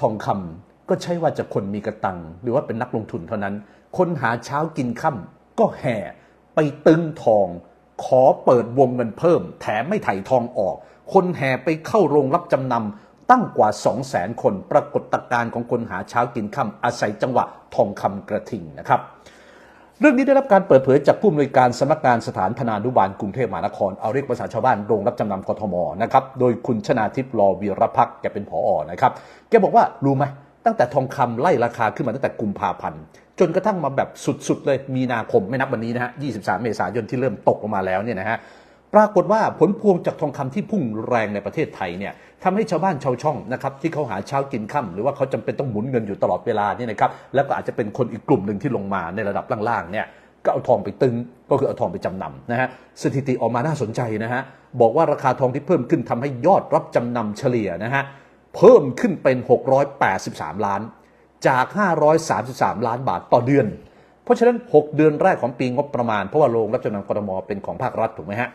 ทองคำก็ใช่ว่าจะคนมีกระตัง หรือว่าเป็นนักลงทุนเท่านั้น คนหาเช้ากินค่าก็แห่ไปตึงทอง ขอเปิดวงเงินเพิ่ม แถมไม่ไถ่ทองออก คนแห่ไปเข้าโรงรับจำนำตั้งกว่า 2 0 0แสนคน ปรากฏการณ์ของคนหาเช้ากินค่ำอาศัยจังหวะทองคำกระทิงนะครับ เรื่องนี้ได้รับการเปิดเผยจากผู้อำนวยการสำนักงานสถานธนานุบาลกรุงเทพมหานครเอาเรียกภาษาชาวบ้านโรงรับจำนำกทมนะครับโดยคุณชนาทิพย์รอวีรพักแกเป็นผออนะครับแกบอกว่ารู้ไหมตั้งแต่ทองคำไล่ราคาขึ้นมาตั้งแต่กุมภาพันธ์จนกระทั่งมาแบบสุดๆ เลยมีนาคมไม่นับวันนี้นะฮะ 23 เมษายนที่เริ่มตกลงมาแล้วเนี่ยนะฮะ ปรากฏว่าผลพวงจากทองคำที่พุ่งแรงในประเทศไทยเนี่ย ทำให้ชาวบ้านชาวช่องนะครับที่เขาหาเช้ากินค่ำหรือว่าเขาจำเป็นต้องหมุนเงินอยู่ตลอดเวลาเนี่ยนะครับแล้วก็อาจจะเป็นคนอีกกลุ่มหนึ่งที่ลงมาในระดับล่างๆเนี่ยก็เอาทองไปตึงก็คือเอาทองไปจำนำนะฮะสถิติออกมาน่าสนใจนะฮะบอกว่าราคาทองที่เพิ่มขึ้นทำให้ยอดรับจำนำเฉลี่ยนะฮะเพิ่มขึ้นเป็น 683 ล้าน จาก 533 ล้านบาทต่อเดือน เพราะฉะนั้น 6 เดือนแรกของปีงบประมาณเพราะว่าโรงรับจำนำกทมเป็นของภาครัฐถูกไหมฮะ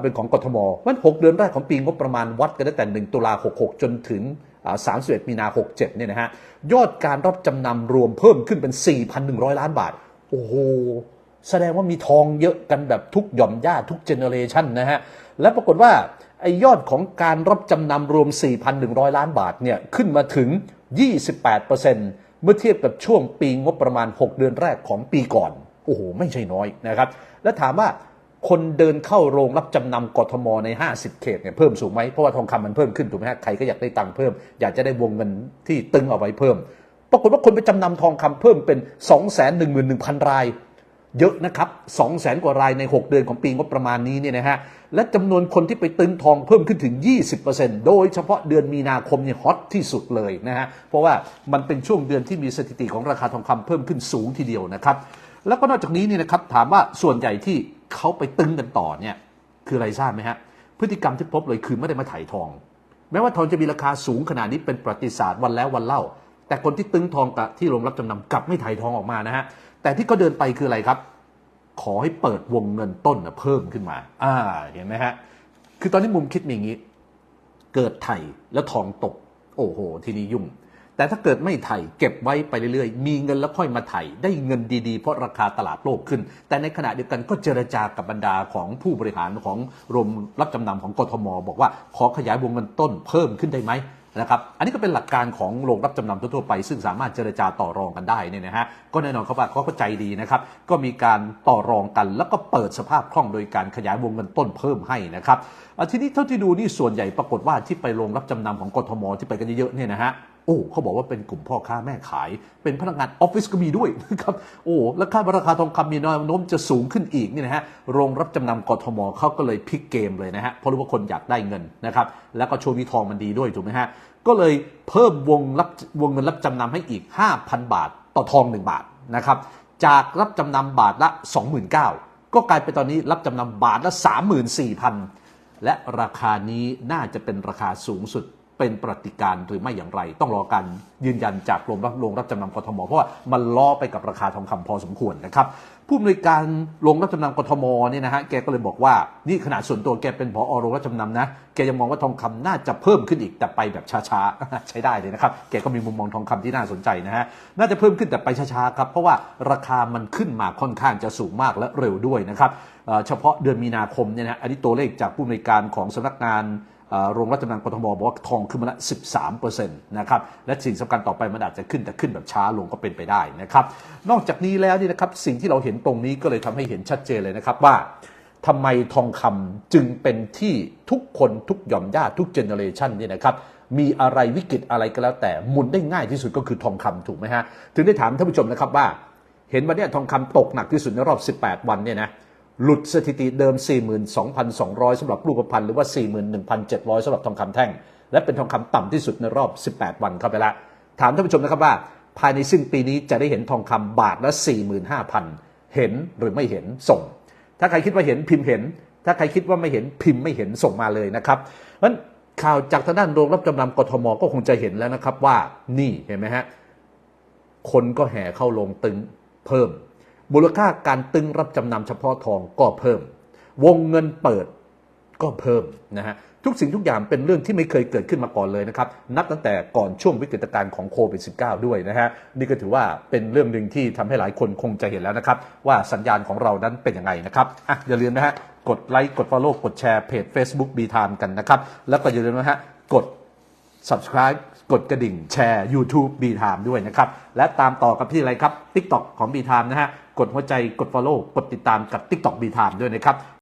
เป็นของกทมวัน 6 เดือนแรกของปีงบประมาณวัดกันตั้งแต่ 1 ตุลา 66 จนถึง 31 มีนา 67 เนี่ยนะฮะ ยอดการรับจำนำรวมเพิ่มขึ้นเป็น 4,100 ล้านบาท โอ้โห แสดงว่ามีทองเยอะกันแบบทุกหย่อมย่าทุกเจเนอเรชันนะฮะ และปรากฏว่าไอ้ยอดของการรับจำนำรวม 4,100 ล้านบาทเนี่ยขึ้นมาถึง 28%เมื่อเทียบกับช่วงปีงบประมาณ 6 เดือนแรกของปีก่อน โอ้โห ไม่ใช่น้อยนะครับ แล้วถามว่า คนเดินเข้าโรงรับจำนำกทมใน 50 เขตเนี่ยเพิ่มสูงไหมเพราะว่าทองคำมันเพิ่มขึ้นถูกไหมฮะใครก็อยากได้ตังค์เพิ่ม อยากจะได้วงเงินที่ตึงเอาไว้เพิ่ม ปรากฏว่าคนไปจำนำทองคำเพิ่มเป็น 211,000 ราย เยอะนะครับ2 0 0แสนกว่ารายใน 6 เดือนของปีงบประมาณนี้เนี่ยนะฮะและจำนวนคนที่ไปตึงทองเพิ่มขึ้นถึง 20%โดยเฉพาะเดือนมีนาคมเนี่ยฮอตที่สุดเลยนะฮะเพราะว่ามันเป็นช่วงเดือนที่มีสถิติของราคาทองคำเพิ่มขึ้นสูงทีเดียวนะครับแล้วก็นอกจากนี้เนี่ยนะครับถามว่าส่วนใหญ่ที่ เขาไปตึงกันต่อเนี่ยคืออะไรทราบไหมฮะพฤติกรรมที่พบเลยคือไม่ได้มาถ่ายทอง แม้ว่าทองจะมีราคาสูงขนาดนี้เป็นประวัติศาสตร์วันแล้ววันเล่า แต่คนที่ตึงทองกับที่โรงรับจำนำกลับไม่ถ่ายทองออกมานะฮะแต่ที่เขาเดินไปคืออะไรครับ ขอให้เปิดวงเงินต้นเพิ่มขึ้นมา อ่าเห็นไหมฮะคือตอนนี้มุมคิดมีอย่างนี้ เกิดไถ่แล้วทองตก โอ้โห ทีนี้ยุ่ง แต่ถ้าเกิดไม่ไถ่เก็บไว้ไปเรื่อยๆ มีเงินแล้วค่อยมาไถ่ได้เงินดีๆ เพราะราคาตลาดโลกขึ้น แต่ในขณะเดียวกันก็เจรจากับบรรดาของผู้บริหารของรงรับจำนำของกทม บอกว่าขอขยายวงเงินต้นเพิ่มขึ้นได้ไหมนะครับอันนี้ก็เป็นหลักการของโรงรับจำนำทั่วไป ซึ่งสามารถเจรจาต่อรองกันได้เนี่ยนะฮะก็แน่นอนครับว่าเขาก็ใจดีนะครับ ก็มีการต่อรองกัน แล้วก็เปิดสภาพคล่องโดยการขยายวงเงินต้นเพิ่มให้นะครับอะทีนี้เท่าที่ดูนี่ส่วนใหญ่ปรากฏว่าที่ไปโรงรับจำนำของกทม ที่ไปกันเยอะๆเนี่ยนะฮะ โอ้เขาบอกว่าเป็นกลุ่มพ่อค้าแม่ขาย เป็นพนักงานออฟฟิศก็มีด้วยนะครับโอ้แล้วคาดว่าราคาทองคำมีแนวโน้มจะสูงขึ้นอีกนี่นะฮะโรงรับจำนำกทมเขาก็เลยพลิกเกมเลยนะฮะเพราะรู้ว่าคนอยากได้เงินนะครับแล้วก็ช่วงนี้ทองมันดีด้วยถูกไหมฮะก็เลยเพิ่มวงรับวงเงินรับจำนำให้อีก 5,000 บาท ต่อทอง 1 บาทนะครับจากรับจำนำบาทละ 29,000ก็กลายเป็นตอนนี้รับจำนำบาทละ 34,000 และราคานี้น่าจะเป็นราคาสูงสุด เป็นปฏิการหรือไม่อย่างไร ต้องรอการยืนยันจากโรงรับโรงรับจำนำกทม เพราะว่ามันล้อไปกับราคาทองคำพอสมควรนะครับผู้อำนวยการโรงรับจำนำกทมเนี่ยนะฮะแกก็เลยบอกว่านี่ขนาดส่วนตัวแกเป็นผอโรงรับจำนำนะแกยังมองว่าทองคำน่าจะเพิ่มขึ้นอีกแต่ไปแบบช้าๆใช้ได้เลยนะครับแกก็มีมุมมองทองคำที่น่าสนใจนะฮะน่าจะเพิ่มขึ้นแต่ไปช้าๆครับเพราะว่าราคามันขึ้นมาค่อนข้างจะสูงมากและเร็วด้วยนะครับเฉพาะเดือนมีนาคมเนี่ยนะฮะอันนี้ตัวเลขจากผู้อำนวยการของสำนักงาน โรงรับจำนำกทมบอกว่าทองขึ้นมาละ 13%นะครับ และสิ่งสำคัญต่อไปมันอาจจะขึ้นแต่ขึ้นแบบช้าลงก็เป็นไปได้นะครับ นอกจากนี้แล้วนี่นะครับสิ่งที่เราเห็นตรงนี้ก็เลยทำให้เห็นชัดเจนเลยนะครับว่าทำไมทองคำจึงเป็นที่ทุกคนทุกหย่อมย่าทุกเจเนอเรชันเนี่ยนะครับมีอะไรวิกฤตอะไรก็แล้วแต่หมุนได้ง่ายที่สุดก็คือทองคำถูกไหมฮะถึงได้ถามท่านผู้ชมนะครับว่า เห็นวันนี้ทองคำตกหนักที่สุดในรอบ 18 วันเนี่ยนะ หลุดสถิติเดิม 42,200สำหรับรูปพรรณหรือว่า 41,700สำหรับทองคำแท่ง และเป็นทองคำต่ำที่สุดในรอบ 18 วันเข้าไปแล้วถามท่านผู้ชมนะครับว่า ภายในสิ้นปีนี้จะได้เห็นทองคำบาทละ 45,000 เห็นหรือไม่เห็นส่ง ถ้าใครคิดว่าเห็นพิมพ์เห็น ถ้าใครคิดว่าไม่เห็นพิมพ์ไม่เห็นส่งมาเลยนะครับเพราะฉะนั้นข่าวจากทางด้านโรงรับจำนำกทมก็คงจะเห็นแล้วนะครับว่านี่เห็นไหมฮะคนก็แห่เข้าลงตึงเพิ่ม มูลค่าการตึงรับจำนำเฉพาะทองก็เพิ่ม วงเงินเปิดก็เพิ่มนะฮะทุกสิ่งทุกอย่างเป็นเรื่องที่ไม่เคยเกิดขึ้นมาก่อนเลยนะครับ นับตั้งแต่ก่อนช่วงวิกฤตการณ์ของโควิด -19 ด้วยนะฮะนี่ก็ถือว่าเป็นเรื่องหนึ่งที่ทำให้หลายคนคงจะเห็นแล้วนะครับ ว่าสัญญาณของเรานั้นเป็นยังไงนะครับอะอย่าลืมนะฮะกดไลค์กด Follow กดแชร์เพจ Facebook B Time กันนะครับ แล้วก็อย่าลืมนะฮะกด subscribe กดกระดิ่งแชร์ YouTube B Time ด้วยนะครับ และตามต่อกับที่อะไรครับ TikTok ของ B Time นะฮะ กดหัวใจกด Follow กดติดตามกับ TikTok B Time ด้วยนะครับ